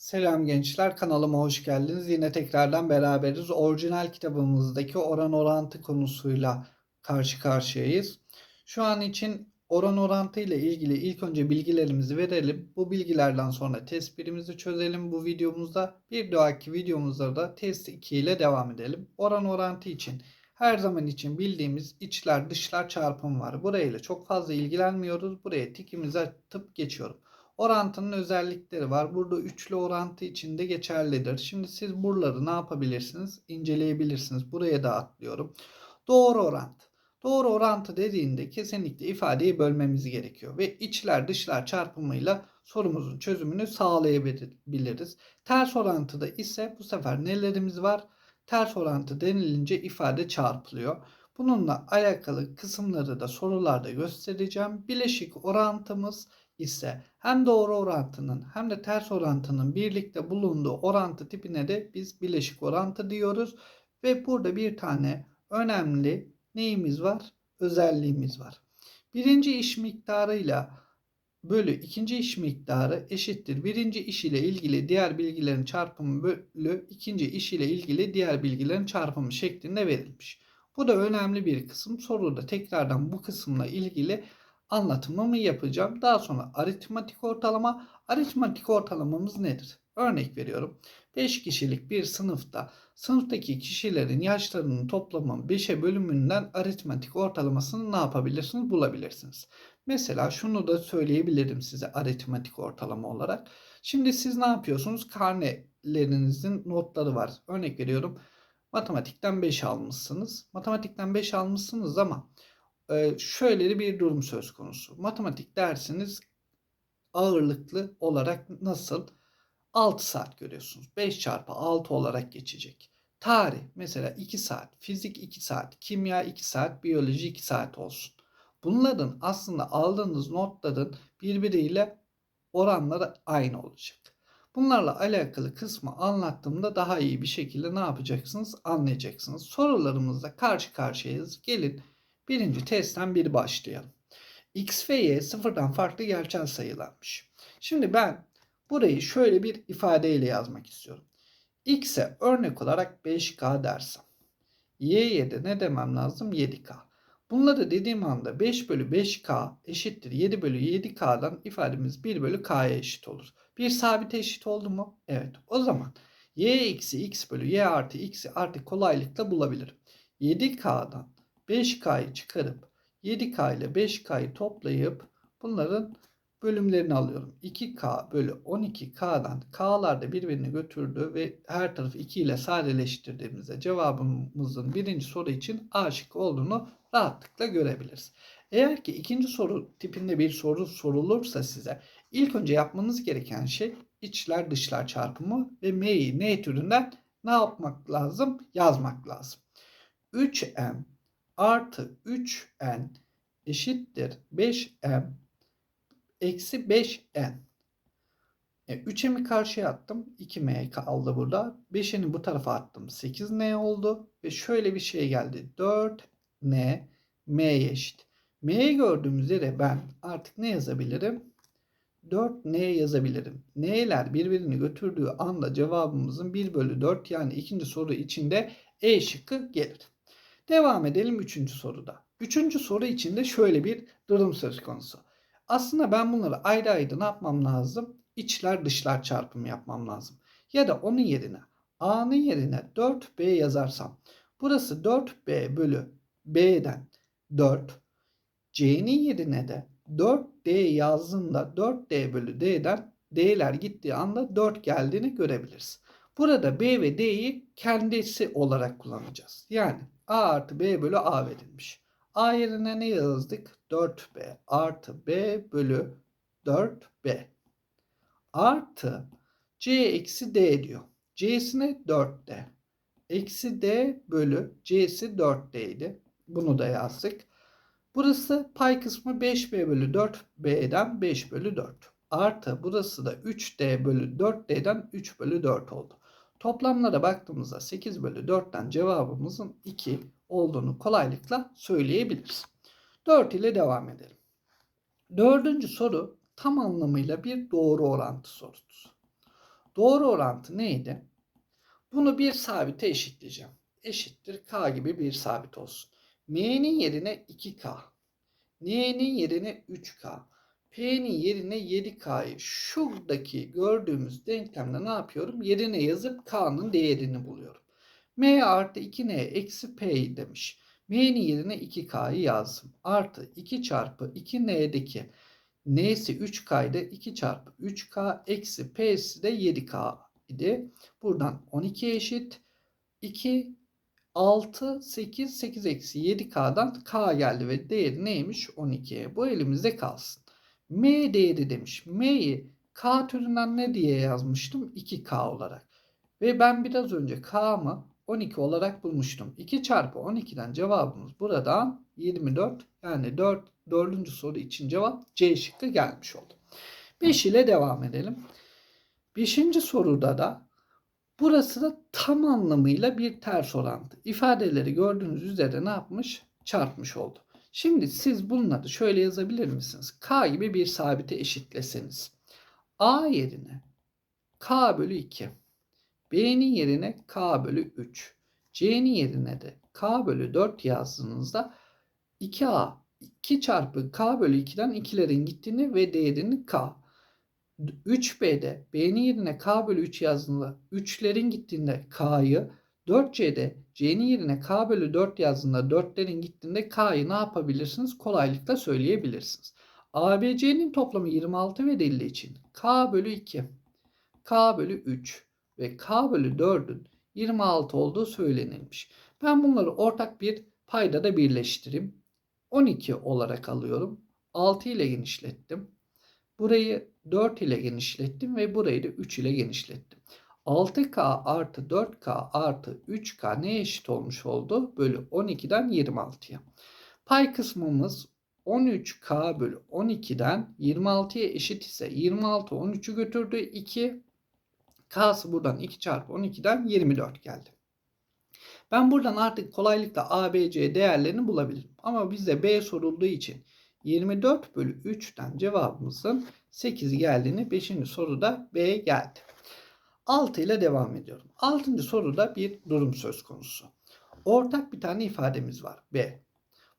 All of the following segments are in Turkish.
Selam gençler, kanalıma hoş geldiniz. Yine tekrardan beraberiz. Orijinal kitabımızdaki oran orantı konusuyla karşı karşıyayız. Şu an için oran orantı ile ilgili ilk önce bilgilerimizi verelim. Bu bilgilerden sonra test 1'imizi çözelim bu videomuzda. Bir dahaki videomuzda da test 2 ile devam edelim. Oran orantı için her zaman için bildiğimiz içler dışlar çarpım var. Burayla çok fazla ilgilenmiyoruz. Buraya tikimizi atıp geçiyorum. Orantının özellikleri var. Burada üçlü orantı içinde geçerlidir. Şimdi siz buraları ne yapabilirsiniz? İnceleyebilirsiniz. Buraya da atlıyorum. Doğru orantı. Doğru orantı dediğinde kesinlikle ifadeyi bölmemiz gerekiyor ve içler dışlar çarpımıyla sorumuzun çözümünü sağlayabiliriz. Ters orantıda ise bu sefer nelerimiz var? Ters orantı denilince ifade çarpılıyor. Bununla alakalı kısımları da sorularda göstereceğim. Bileşik orantımız ise hem doğru orantının hem de ters orantının birlikte bulunduğu orantı tipine de biz bileşik orantı diyoruz. Ve burada bir tane önemli neyimiz var? Özelliğimiz var. Birinci iş miktarıyla bölü ikinci iş miktarı eşittir. Birinci iş ile ilgili diğer bilgilerin çarpımı bölü ikinci iş ile ilgili diğer bilgilerin çarpımı şeklinde verilmiş. Bu da önemli bir kısım. Soruda tekrardan bu kısımla ilgili anlatımımı yapacağım. Daha sonra aritmatik ortalama. Aritmatik ortalamamız nedir? Örnek veriyorum. 5 kişilik bir sınıfta sınıftaki kişilerin yaşlarının toplamı 5'e bölümünden aritmatik ortalamasını ne yapabilirsiniz? Bulabilirsiniz. Mesela şunu da söyleyebilirim size aritmatik ortalama olarak. Şimdi siz ne yapıyorsunuz? Karnelerinizin notları var. Örnek veriyorum. Matematikten 5 almışsınız. Matematikten 5 almışsınız ama şöyle bir durum söz konusu. Matematik dersiniz ağırlıklı olarak nasıl? 6 saat görüyorsunuz. 5 çarpı 6 olarak geçecek. Tarih mesela 2 saat, fizik 2 saat, kimya 2 saat, biyoloji 2 saat olsun. Bunların aslında aldığınız notların birbiriyle oranları aynı olacak. Bunlarla alakalı kısmı anlattığımda daha iyi bir şekilde ne yapacaksınız anlayacaksınız. Sorularımızda karşı karşıyayız. Gelin birinci testten bir başlayalım. X ve Y sıfırdan farklı gerçel sayılarmış. Şimdi ben burayı şöyle bir ifadeyle yazmak istiyorum. X'e örnek olarak 5K dersem. Y'ye de ne demem lazım? 7K. Bunları dediğim anda 5 bölü 5K eşittir 7 bölü 7K'dan ifademiz 1 bölü K'ya eşit olur. Bir sabit eşit oldu mu? Evet. O zaman y eksi x bölü y artı x'i artık kolaylıkla bulabilirim. 7K'dan 5K'yı çıkarıp 7K ile 5K'yı toplayıp bunların bölümlerini alıyorum. 2K bölü 12K'dan K'lar da birbirini götürdü ve her tarafı 2 ile sadeleştirdiğimizde cevabımızın birinci soru için A şıkkı olduğunu rahatlıkla görebiliriz. Eğer ki ikinci soru tipinde bir soru sorulursa size ilk önce yapmanız gereken şey içler dışlar çarpımı ve M'yi N türünden ne yapmak lazım? Yazmak lazım. 3M artı 3N eşittir 5M eksi 5N. E, 3M'i karşıya attım. 2M kaldı burada. 5N'i bu tarafa attım. 8N oldu. Ve şöyle bir şey geldi. 4N M'ye eşit. M'yi gördüğümüz yere ben artık ne yazabilirim? 4N yazabilirim. N'ler birbirini götürdüğü anda cevabımızın 1 bölü 4 yani ikinci soru içinde E şıkkı gelir. Devam edelim üçüncü soruda. Üçüncü soru içinde şöyle bir durum söz konusu. Aslında ben bunları ayrı ayrı ne yapmam lazım? İçler dışlar çarpımı yapmam lazım. Ya da onun yerine A'nın yerine 4B yazarsam burası 4B bölü B'den 4 C'nin yerine de 4D yazdığında 4D bölü D'den D'ler gittiği anda 4 geldiğini görebiliriz. Burada B ve D'yi kendisi olarak kullanacağız. Yani A artı B bölü A verilmiş. A yerine ne yazdık? 4B artı B bölü 4B artı C eksi D diyor. C'sine 4D. Eksi D bölü C'si 4D'ydi. Bunu da yazdık. Burası pay kısmı 5B bölü 4B'den 5 bölü 4. Artı burası da 3D bölü 4D'den 3 bölü 4 oldu. Toplamlara baktığımızda 8 bölü 4'ten cevabımızın 2 olduğunu kolaylıkla söyleyebiliriz. 4 ile devam edelim. Dördüncü soru tam anlamıyla bir doğru orantı sorusu. Doğru orantı neydi? Bunu bir sabite eşitleyeceğim. Eşittir k gibi bir sabit olsun. m'nin yerine 2k. n'nin yerine 3k. P'nin yerine 7K'yı şuradaki gördüğümüz denklemde ne yapıyorum? Yerine yazıp K'nın değerini buluyorum. M artı 2N eksi P demiş. M'nin yerine 2K'yı yazdım. Artı 2 çarpı 2N'deki N'si 3K'ydı. 2 çarpı 3K eksi P'si de 7K idi. Buradan 12 eşit. 2 6, 8, 8 eksi 7K'dan K geldi ve değeri neymiş? 12. Bu elimizde kalsın. M değeri demiş. M'yi K türünden ne diye yazmıştım? 2K olarak. Ve ben biraz önce K'mı 12 olarak bulmuştum. 2 çarpı 12'den cevabımız buradan 24. Yani 4, 4. soru için cevap C şıkkı gelmiş oldu. 5 ile devam edelim. 5. soruda da burası da tam anlamıyla bir ters orantı. İfadeleri gördüğünüz üzere ne yapmış? Çarpmış oldu. Şimdi siz bunları şöyle yazabilir misiniz? K gibi bir sabite eşitleseniz. A yerine K bölü 2. B'nin yerine K bölü 3. C'nin yerine de K bölü 4 yazdığınızda 2A 2 çarpı K bölü 2'den 2'lerin gittiğini ve değerini K. 3B'de B'nin yerine K bölü 3 yazdığında 3'lerin gittiğinde K'yı 4C'de C'nin yerine K bölü 4 yazdığında 4'lerin gittiğinde K'yı ne yapabilirsiniz? Kolaylıkla söyleyebilirsiniz. ABC'nin toplamı 26 verildiği için K bölü 2, K bölü 3 ve K bölü 4'ün 26 olduğu söylenilmiş. Ben bunları ortak bir paydada birleştireyim. 12 olarak alıyorum. 6 ile genişlettim. Burayı 4 ile genişlettim ve burayı da 3 ile genişlettim. 6K artı 4K artı 3K ne eşit olmuş oldu? Bölü 12'den 26'ya. Pay kısmımız 13K bölü 12'den 26'ya eşit ise 26 13'ü götürdü 2. K'sı buradan 2 çarpı 12'den 24 geldi. Ben buradan artık kolaylıkla A, B, C değerlerini bulabilirim. Ama bizde B sorulduğu için 24 bölü 3'ten cevabımızın 8 geldiğini 5. soruda B geldi. 6 ile devam ediyorum. 6. soruda bir durum söz konusu. Ortak bir tane ifademiz var. B.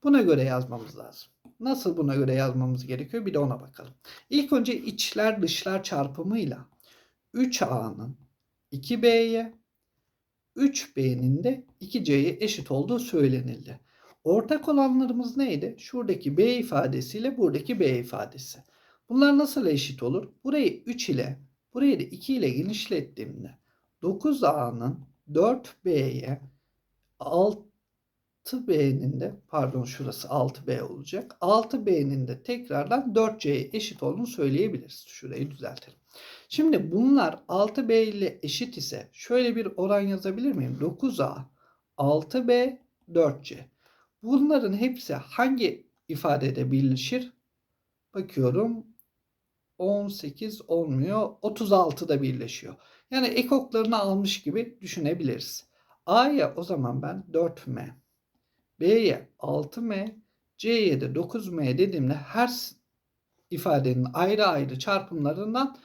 Buna göre yazmamız lazım. Nasıl buna göre yazmamız gerekiyor? Bir de ona bakalım. İlk önce içler dışlar çarpımıyla 3A'nın 2B'ye 3B'nin de 2C'ye eşit olduğu söylenildi. Ortak olanlarımız neydi? Şuradaki B ifadesiyle buradaki B ifadesi. Bunlar nasıl eşit olur? Burayı 3 ile burayı da 2 ile genişlettiğimde 9A'nın 4B'ye 6B'nin de pardon şurası 6B olacak. 6B'nin de tekrardan 4C'ye eşit olduğunu söyleyebiliriz. Şurayı düzeltelim. Şimdi bunlar 6B ile eşit ise şöyle bir oran yazabilir miyim? 9A, 6B, 4C. Bunların hepsi hangi ifadede birleşir? Bakıyorum 18 olmuyor. 36 da birleşiyor. Yani ekoklarını almış gibi düşünebiliriz. A'ya o zaman ben 4M, B'ye 6M, C'ye de 9M dediğimde her ifadenin ayrı ayrı çarpımlarından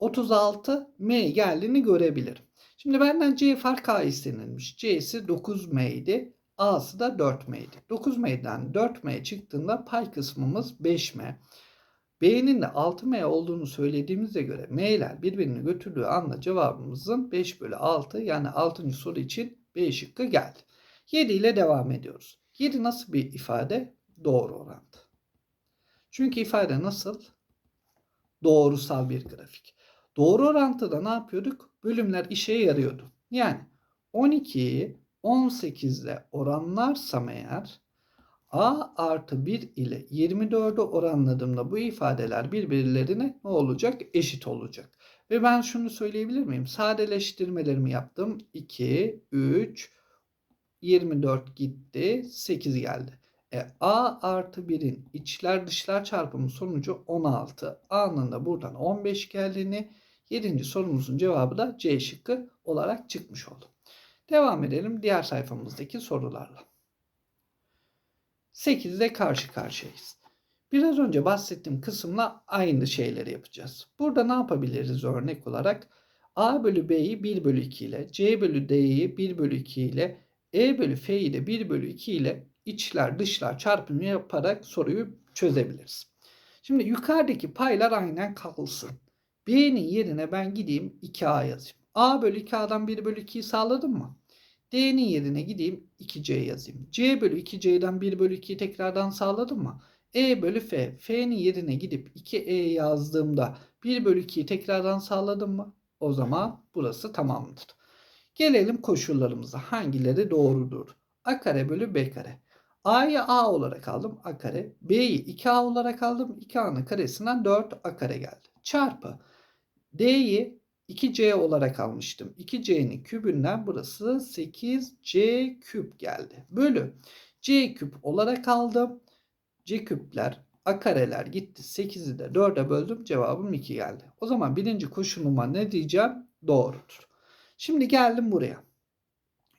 36M geldiğini görebilirim. Şimdi benden C fark A istenilmiş. C'si 9M idi. A'sı da 4M'ydi. 9M'den 4M çıktığında pay kısmımız 5M. B'nin de 6M olduğunu söylediğimize göre M'ler birbirini götürdüğü anda cevabımızın 5 bölü 6 yani 6. soru için B şıkkı geldi. 7 ile devam ediyoruz. 7 nasıl bir ifade? Doğru orantı. Çünkü ifade nasıl? Doğrusal bir grafik. Doğru orantıda ne yapıyorduk? Bölümler işe yarıyordu. Yani 12'yi 18 ile oranlarsam eğer A artı 1 ile 24'ü oranladığımda bu ifadeler birbirlerine ne olacak? Eşit olacak. Ve ben şunu söyleyebilir miyim? Sadeleştirmelerimi yaptım. 2, 3, 24 gitti. 8 geldi. E, A artı 1'in içler dışlar çarpımı sonucu 16. A'nın da buradan 15 geldiğini 7. sorumuzun cevabı da C şıkkı olarak çıkmış oldu. Devam edelim diğer sayfamızdaki sorularla. 8'de karşı karşıyayız. Biraz önce bahsettiğim kısımla aynı şeyleri yapacağız. Burada ne yapabiliriz örnek olarak? A bölü B'yi 1 bölü 2 ile, C bölü D'yi 1 bölü 2 ile, E bölü F'yi de 1 bölü 2 ile içler dışlar çarpımı yaparak soruyu çözebiliriz. Şimdi yukarıdaki paylar aynen kalsın. B'nin yerine ben gideyim 2A yazayım. A bölü 2A'dan 1 bölü 2'yi sağladım mı? D'nin yerine gideyim 2C yazayım. C bölü 2C'den 1 bölü 2'yi tekrardan sağladım mı? E bölü F. F'nin yerine gidip 2E yazdığımda 1 bölü 2'yi tekrardan sağladım mı? O zaman burası tamamdır. Gelelim koşullarımıza. Hangileri doğrudur? A kare bölü B kare. A'yı A olarak aldım. A kare. B'yi 2A olarak aldım. 2A'nın karesinden 4A kare geldi. Çarpı. D'yi 2C olarak almıştım. 2C'nin kübünden burası 8C küp geldi. Bölü. C küp olarak aldım. C küpler A kareler gitti. 8'i de 4'e böldüm. Cevabım 2 geldi. O zaman birinci koşuluma ne diyeceğim? Doğrudur. Şimdi geldim buraya.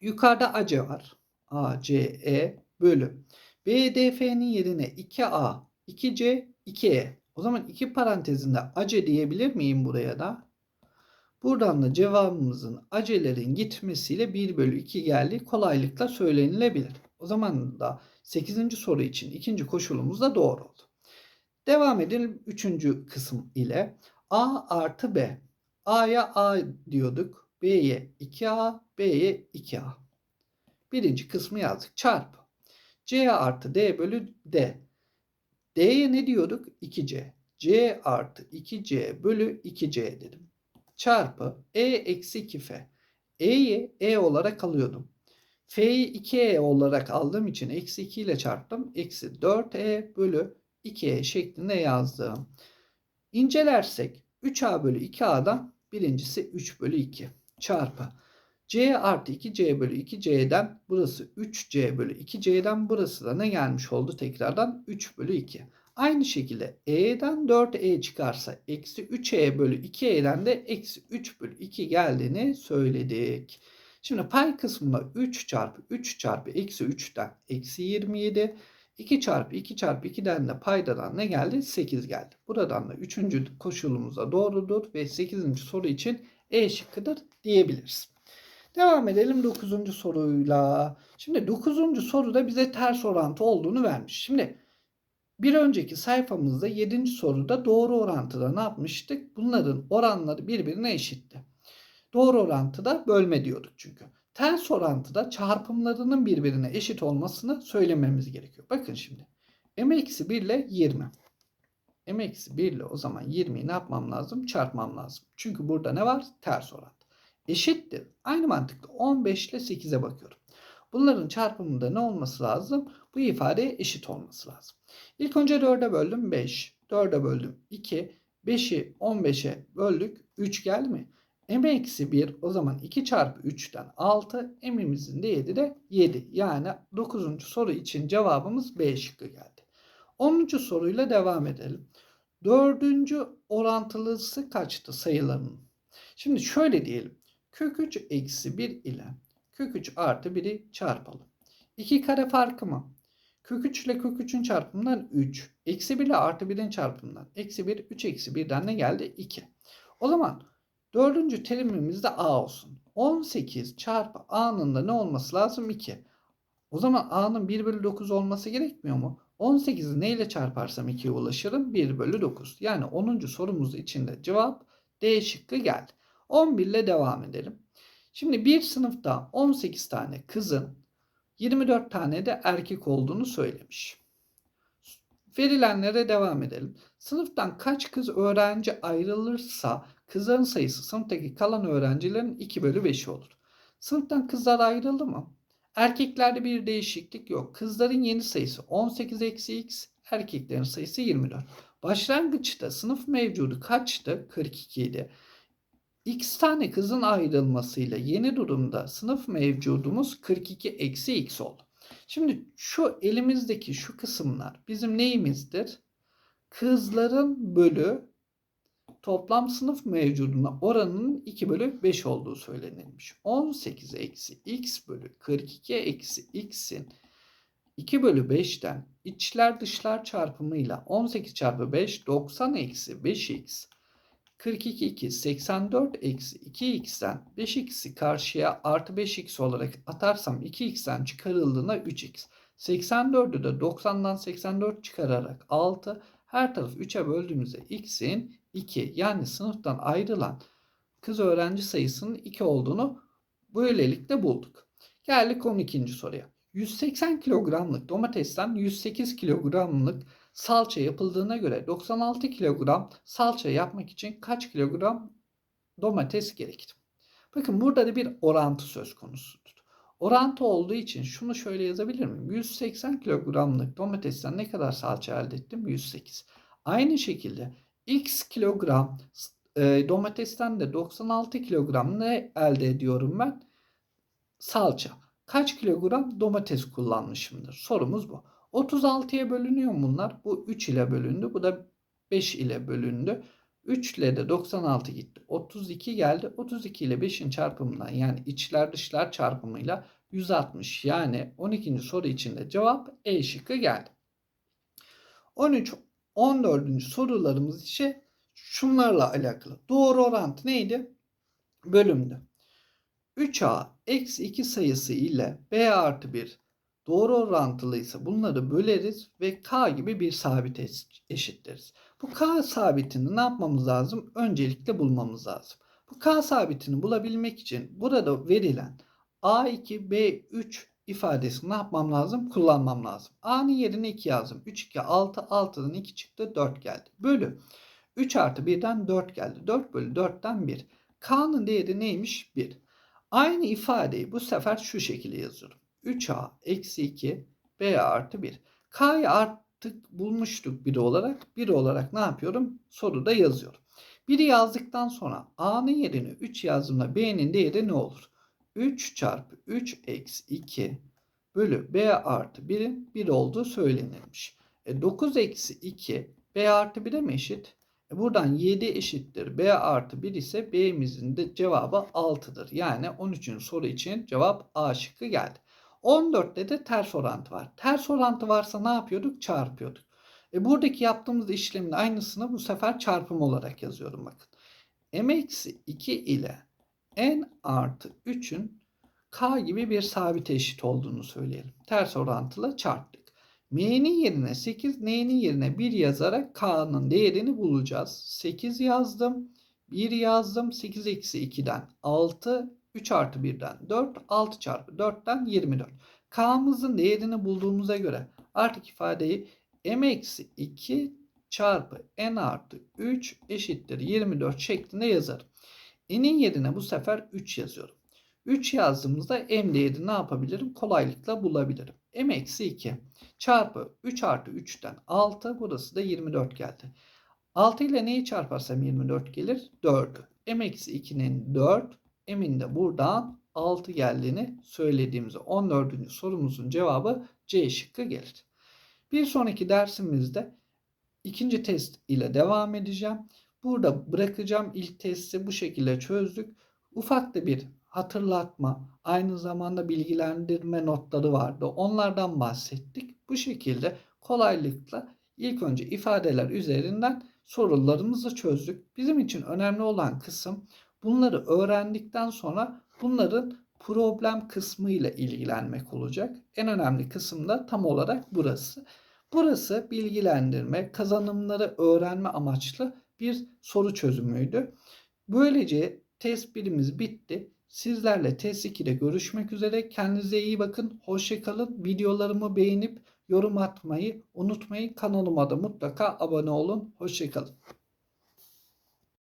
Yukarıda AC var. ACE bölü. BDF'nin yerine 2A, 2C, 2E. O zaman iki parantezinde AC diyebilir miyim buraya da? Buradan da cevabımızın acelerin gitmesiyle 1 bölü 2 geldi. Kolaylıkla söylenilebilir. O zaman da 8. soru için ikinci koşulumuz da doğru oldu. Devam edelim 3. kısım ile. A artı B. A'ya A diyorduk. B'ye 2A, B'ye 2A. Birinci kısmı yazdık. Çarpı. C artı D bölü D. D'ye ne diyorduk? 2C. C artı 2C bölü 2C dedim. Çarpı E eksi 2F. E'yi E olarak alıyordum. F'yi 2E olarak aldığım için eksi 2 ile çarptım. Eksi 4E bölü 2E şeklinde yazdım. İncelersek 3A bölü 2A'dan birincisi 3 bölü 2 çarpı C artı 2C bölü 2C'den burası 3C bölü 2C'den burası da ne gelmiş oldu tekrardan 3 bölü 2. Aynı şekilde E'den 4E çıkarsa eksi 3E bölü 2E'den de eksi 3 bölü 2 geldiğini söyledik. Şimdi pay kısmında 3 çarpı 3 çarpı eksi 3'ten eksi 27. 2 çarpı 2 çarpı 2'den de paydadan ne geldi? 8 geldi. Buradan da 3. koşulumuza doğrudur ve 8. soru için E şıkkıdır diyebiliriz. Devam edelim 9. soruyla. Şimdi 9. soruda bize ters orantı olduğunu vermiş. Şimdi bir önceki sayfamızda 7. soruda doğru orantıda ne yapmıştık? Bunların oranları birbirine eşitti. Doğru orantıda bölme diyorduk çünkü. Ters orantıda çarpımlarının birbirine eşit olmasını söylememiz gerekiyor. Bakın şimdi. m eksi 1 ile 20. m eksi 1 ile o zaman 20'yi ne yapmam lazım? Çarpmam lazım. Çünkü burada ne var? Ters orantı. Eşittir. Aynı mantıkla 15 ile 8'e bakıyorum. Bunların çarpımında ne olması lazım? Bu ifadeye eşit olması lazım. İlk önce 4'e böldüm 5. 4'e böldüm 2. 5'i 15'e böldük 3 geldi mi? m eksi 1 o zaman 2 çarpı 3'ten 6. m'imizin değeri de 7. Yani 9. soru için cevabımız B şıkkı geldi. 10. soruyla devam edelim. Dördüncü orantılısı kaçtı sayılarının? Şimdi şöyle diyelim. Kök 3 eksi 1 ile kök 3 artı 1'i çarpalım. 2 kare farkı mı? Kök 3 ile kök 3'ün çarpımından 3. Eksi 1 ile artı 1'in çarpımından. Eksi 1, 3 eksi 1'den ne geldi? 2. O zaman dördüncü terimimiz de A olsun. 18 çarpı A'nın da ne olması lazım? 2. O zaman A'nın 1 bölü 9 olması gerekmiyor mu? 18'i neyle çarparsam 2'ye ulaşırım? 1 bölü 9. Yani 10. sorumuz içinde cevap D şıkkı geldi. 11 ile devam edelim. Şimdi bir sınıfta 18 tane kızın 24 tane de erkek olduğunu söylemiş. Verilenlere devam edelim. Sınıftan kaç kız öğrenci ayrılırsa kızların sayısı sınıftaki kalan öğrencilerin 2 bölü 5'i olur. Sınıftan kızlar ayrıldı mı? Erkeklerde bir değişiklik yok. Kızların yeni sayısı 18 eksi x, erkeklerin sayısı 24. Başlangıçta sınıf mevcudu kaçtı? 42 idi. X tane kızın ayrılmasıyla yeni durumda sınıf mevcudumuz 42 eksi x oldu. Şimdi şu elimizdeki şu kısımlar bizim neyimizdir? Kızların bölü toplam sınıf mevcuduna oranının 2 bölü 5 olduğu söylenilmiş. 18 eksi x bölü 42 eksi x'in 2 bölü 5'ten içler dışlar çarpımıyla 18 çarpı 5 90 eksi 5x 42 2 84 eksi 2x'ten 5x'i karşıya artı 5x olarak atarsam 2x'ten çıkarıldığında 3x. 84'ü de 90'dan 84 çıkararak 6. Her tarafı 3'e böldüğümüzde x'in 2 yani sınıftan ayrılan kız öğrenci sayısının 2 olduğunu böylelikle bulduk. Geldik 12. soruya. 180 kilogramlık domatesten 108 kilogramlık salça yapıldığına göre 96 kilogram salça yapmak için kaç kilogram domates gerekir? Bakın burada da bir orantı söz konusudur. Orantı olduğu için şunu şöyle yazabilir miyim? 180 kilogramlık domatesten ne kadar salça elde ettim? 108. Aynı şekilde x kilogram e, domatesten de 96 kilogram ne elde ediyorum ben? Salça. Kaç kilogram domates kullanmışımdır? Sorumuz bu. 36'ya bölünüyor bunlar. Bu 3 ile bölündü. Bu da 5 ile bölündü. 3 ile de 96 gitti. 32 geldi. 32 ile 5'in çarpımından yani içler dışlar çarpımıyla 160. Yani 12. soru içinde cevap E şıkkı geldi. 13 14. sorularımız ise şunlarla alakalı. Doğru orantı neydi? Bölümdü. 3a eksi 2 sayısı ile b artı 1 doğru orantılıysa bunları böleriz ve k gibi bir sabit eşitleriz. Bu k sabitini ne yapmamız lazım? Öncelikle bulmamız lazım. Bu k sabitini bulabilmek için burada verilen a2 b3 ifadesini ne yapmam lazım? Kullanmam lazım. a'nın yerine 2 yazdım. 3 2 6 6'dan 2 çıktı 4 geldi. Bölü 3 artı 1'den 4 geldi. 4 bölü 4'ten 1. K'nın değeri neymiş? 1. Aynı ifadeyi bu sefer şu şekilde yazıyorum. 3a eksi 2 b artı 1. K'yı artık bulmuştuk 1 olarak. 1 olarak ne yapıyorum? Soruda yazıyorum. 1'i yazdıktan sonra a'nın yerine 3 yazdığımda b'nin değeri ne olur? 3 çarpı 3 eksi 2 bölü b artı 1'in 1 olduğu söylenilmiş. E 9 eksi 2 b artı 1'e mi eşit? E buradan 7 eşittir b artı 1 ise b'mizin de cevabı 6'dır. Yani 13. soru için cevap A şıkkı geldi. 14'te de ters orantı var. Ters orantı varsa ne yapıyorduk? Çarpıyorduk. E buradaki yaptığımız işlemin aynısını bu sefer çarpım olarak yazıyorum bakın. m eksi 2 ile n artı 3'ün k gibi bir sabit eşit olduğunu söyleyelim. Ters orantılı çarptık. M'nin yerine 8, N'nin yerine 1 yazarak K'nın değerini bulacağız. 8 yazdım. 1 yazdım. 8 eksi 2'den 6. 3 artı 1'den 4. 6 çarpı 4'ten 24. K'mızın değerini bulduğumuza göre artık ifadeyi M eksi 2 çarpı N artı 3 eşittir 24 şeklinde yazarım. N'in yerine bu sefer 3 yazıyorum. 3 yazdığımızda M değerini ne yapabilirim? Kolaylıkla bulabilirim. M eksi 2 çarpı 3 artı 3'ten 6 burası da 24 geldi. 6 ile neyi çarparsam 24 gelir? 4'ü. M eksi 2'nin 4 M'in de buradan 6 geldiğini söylediğimiz 14. sorumuzun cevabı C şıkkı gelir. Bir sonraki dersimizde ikinci test ile devam edeceğim. Burada bırakacağım ilk testi bu şekilde çözdük. Ufak da bir hatırlatma, aynı zamanda bilgilendirme notları vardı. Onlardan bahsettik. Bu şekilde kolaylıkla ilk önce ifadeler üzerinden sorularımızı çözdük. Bizim için önemli olan kısım bunları öğrendikten sonra bunların problem kısmı ile ilgilenmek olacak. En önemli kısım da tam olarak burası. Burası bilgilendirme, kazanımları öğrenme amaçlı bir soru çözümüydü. Böylece test birimiz bitti. Sizlerle test 2'de görüşmek üzere. Kendinize iyi bakın. Hoşçakalın. Videolarımı beğenip yorum atmayı unutmayın. Kanalıma da mutlaka abone olun. Hoşçakalın.